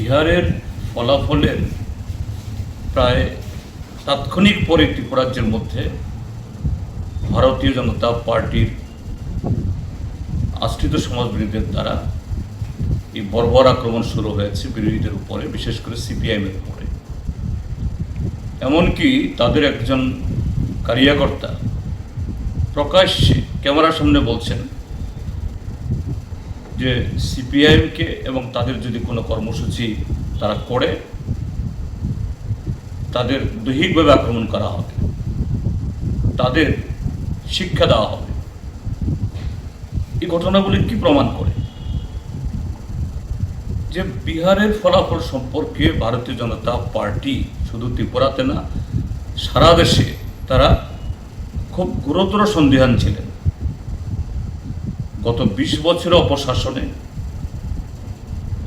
বিহারের ফলাফলের প্রায় তাৎক্ষণিক পরে ত্রিপুরাজ্যের মধ্যে ভারতীয় জনতা পার্টির আশ্রিত সমাজবিরোধীদের দ্বারা এই বর্বর আক্রমণ শুরু হয়েছে বিরোধীদের উপরে, বিশেষ করে সিপিআইএমের উপরে। এমনকি তাদের একজন কারিয়াকর্তা প্রকাশ্যে ক্যামেরার সামনে বলছেন যে সিপিআইএমকে এবং তাদের যদি কোনো কর্মসূচি তারা করে, তাদের দৈহিকভাবে আক্রমণ করা হবে, তাদের শিক্ষা দেওয়া হবে, এই ঘটনাগুলি কি প্রমাণ করে? যে বিহারের ফলাফল সম্পর্কে ভারতীয় জনতা পার্টি শুধু ত্রিপুরাতে না, সারা দেশে তারা খুব গুরুতর সন্দেহান ছিলেন। গত বিশ বছরের অপশাসনে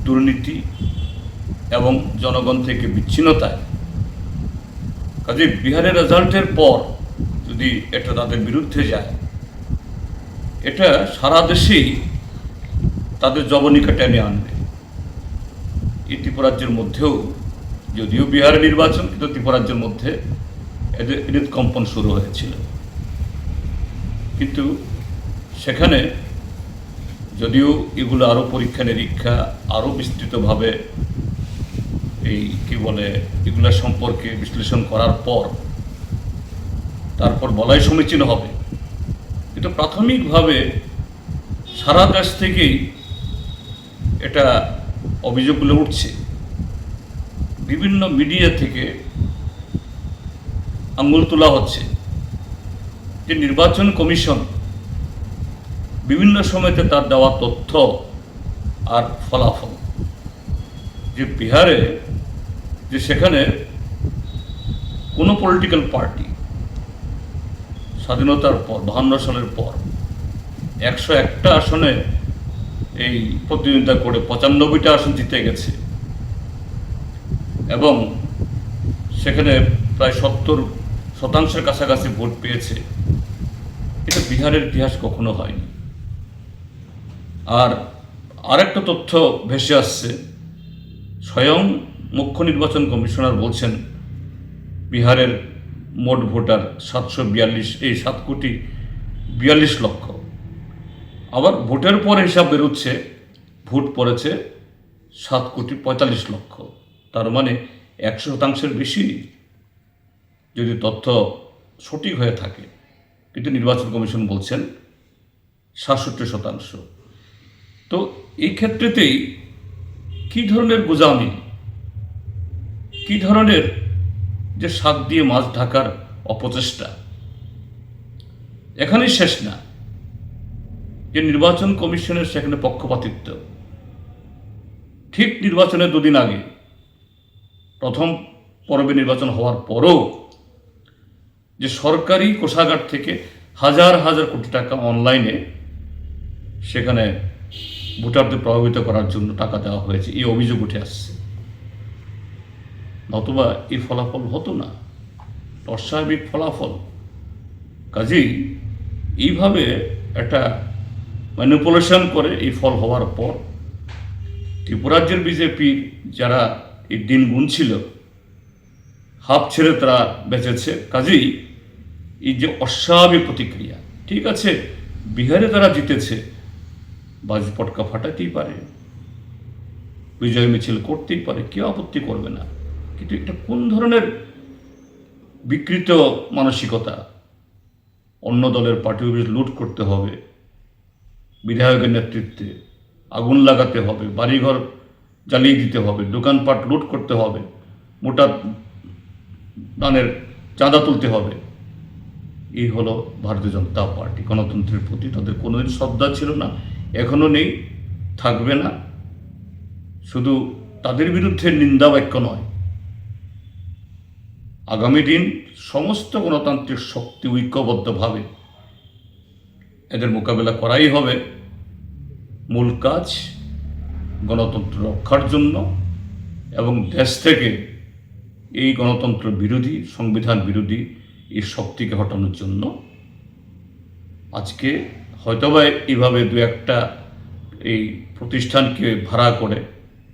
দুর্নীতি এবং জনগণ থেকে বিচ্ছিন্নতায়। কাজে বিহারের রেজাল্টের পর যদি এটা তাদের বিরুদ্ধে যায়, এটা সারা দেশেই তাদের জবনিকা টেনে আনবে। এই ত্রিপুরাজ্যের মধ্যেও, যদিও বিহারের নির্বাচন, কিন্তু ত্রিপুরাজ্যের মধ্যে এদের হৃদকম্পন শুরু হয়েছিল। কিন্তু সেখানে যদিও এগুলো আরও পরীক্ষা নিরীক্ষা আরও বিস্তৃতভাবে এই কি বলে, এগুলো সম্পর্কে বিশ্লেষণ করার পর, তারপর বলাই সমীচীন হবে। কিন্তু প্রাথমিকভাবে সারা দেশ থেকেই এটা অভিযোগগুলো উঠছে। বিভিন্ন মিডিয়া থেকে আঙুল তোলা হচ্ছে যে নির্বাচন কমিশন বিভিন্ন সময়তে তার দেওয়া তথ্য আর ফলাফল। যে বিহারে, যে সেখানে কোনো পলিটিক্যাল পার্টি স্বাধীনতার পর, বাহান্ন সালের পর, একশো একটা আসনে এই প্রতিদ্বন্দ্বিতা করে পঁচানব্বইটা আসন জিতে গেছে এবং সেখানে প্রায় সত্তর শতাংশের কাছাকাছি ভোট পেয়েছে, এটা বিহারের ইতিহাস কখনো হয়নি। আর আরেকটা তথ্য ভেসে আসছে। স্বয়ং মুখ্য নির্বাচন কমিশনার বলছেন, বিহারের মোট ভোটার সাতশো বিয়াল্লিশ, এই সাত কোটি বিয়াল্লিশ লক্ষ। আবার ভোটের পর হিসাব বেরোচ্ছে, ভোট পড়েছে সাত কোটি পঁয়তাল্লিশ লক্ষ। তার মানে একশো শতাংশের বেশি যদি তথ্য সঠিক হয়ে থাকে। কিন্তু নির্বাচন কমিশন বলছেন, সাতষট্টি শতাংশ। তো এই ক্ষেত্রেতেই কী ধরনের গোজামি কী ধরনের যে শাক দিয়ে মাছ ঢাকার অপচেষ্টা? এখানেই শেষ না। যে নির্বাচন কমিশনের সেখানে পক্ষপাতিত্ব। ঠিক নির্বাচনের দুদিন আগে, প্রথম পর্বে নির্বাচন হওয়ার পরও যে সরকারি কোষাগার থেকে হাজার হাজার কোটি টাকা অনলাইনে সেখানে ভোটারদের প্রভাবিত করার জন্য টাকা দেওয়া হয়েছে, এই অভিযোগ উঠে আসছে। নতুবা এই ফলাফল হতো না। অস্বাভাবিক ফলাফল। কাজেই এইভাবে একটা ম্যানিপুলেশন করে এই ফল হওয়ার পর ত্রিপুরাজ্যের বিজেপির যারা এই দিন গুনছিল, হাফ ছেড়ে তারা বেঁচেছে। কাজেই এই যে অস্বাভাবিক প্রতিক্রিয়া, ঠিক আছে? বিহারে তারা জিতেছে বাজ পটকা ফাটাতেই পারে। বিজয় মিছিল করতেই পারে, কেউ আপত্তি করবে না। কিন্তু এটা কোন ধরনের বিকৃত মানসিকতা? অন্য দলের পার্টি অফিস লুট করতে হবে, বিধায়কের নেতৃত্বে আগুন লাগাতে হবে, বাড়িঘর জ্বালিয়ে দিতে হবে, দোকানপাট লুট করতে হবে, মোটা দানের চাঁদা তুলতে হবে। এই হলো ভারতীয় জনতা পার্টি। গণতন্ত্রের প্রতি তাদের কোনোদিন শ্রদ্ধা ছিল না। এখনও নেই, থাকবে না। শুধু তাদের বিরুদ্ধে নিন্দা বাক্য নয়। আগামী দিন সমস্ত গণতান্ত্রিক শক্তি ঐক্যবদ্ধভাবে এদের মোকাবেলা করাই হবে। মূল কাজ গণতন্ত্র রক্ষার জন্য এবং দেশ থেকে এই গণতন্ত্র বিরোধী, সংবিধান বিরোধী এই শক্তিকে হটানোর জন্য আজকে হয়তোবা এইভাবে দু একটা এই প্রতিষ্ঠানকে ভাড়া করে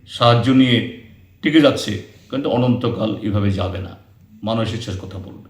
সাহায্য নিয়ে টিকে যাচ্ছে, কিন্তু অনন্তকাল এভাবে যাবে না। মানুষ ইচ্ছার কথা বলবে।